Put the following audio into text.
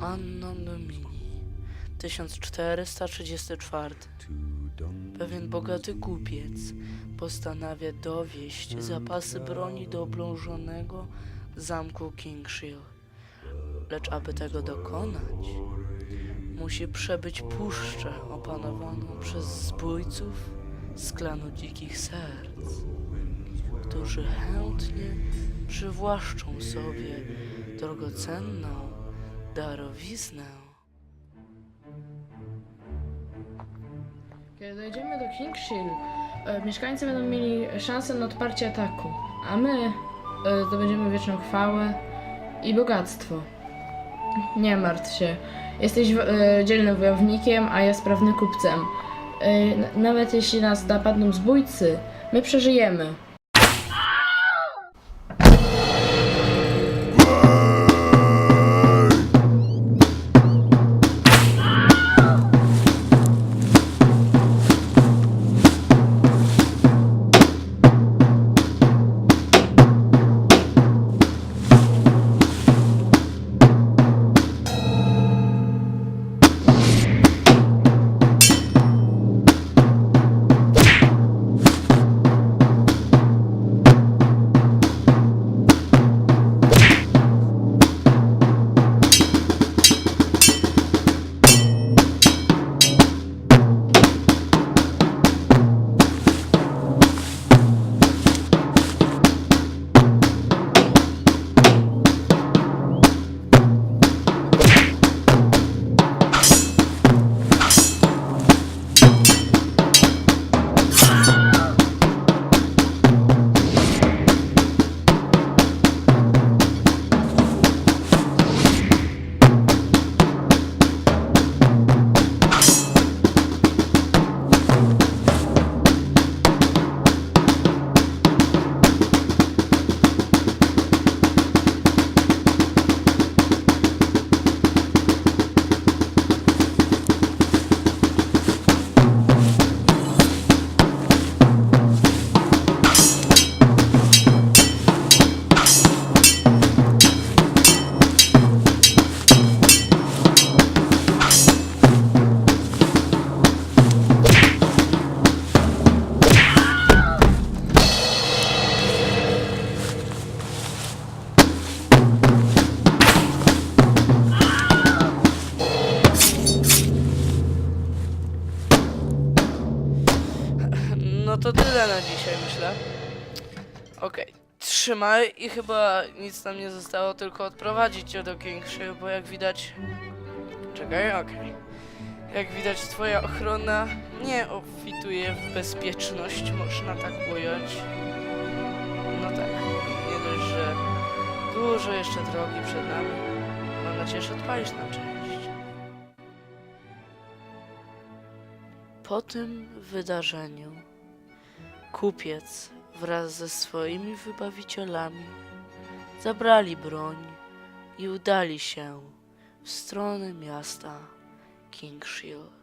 Anno Domini 1434 Pewien bogaty kupiec postanawia dowieść zapasy broni do oblążonego zamku Kingshill. Lecz aby tego dokonać, musi przebyć puszczę opanowaną przez zbójców z klanu dzikich serc, którzy chętnie przywłaszczą sobie drogocenną darowiznę. Kiedy dojdziemy do Kingshill, e, mieszkańcy będą mieli szansę na odparcie ataku, a my e, zdobędziemy wieczną chwałę i bogactwo. Nie martw się. Jesteś e, dzielnym wojownikiem, a ja sprawnym kupcem. E, nawet jeśli nas napadną zbójcy, my przeżyjemy. To tyle na dzisiaj, myślę. Okej. Trzymaj i chyba nic nam nie zostało, tylko odprowadzić cię do Kingshill, bo jak widać... Czekaj, okej. Jak widać, twoja ochrona nie obfituje w bezpieczność, można tak ująć. No tak, nie dość, że dużo jeszcze drogi przed nami. Mam nadzieję, że odpalisz nam część. Po tym wydarzeniu kupiec wraz ze swoimi wybawicielami zabrali broń i udali się w stronę miasta Kingshill.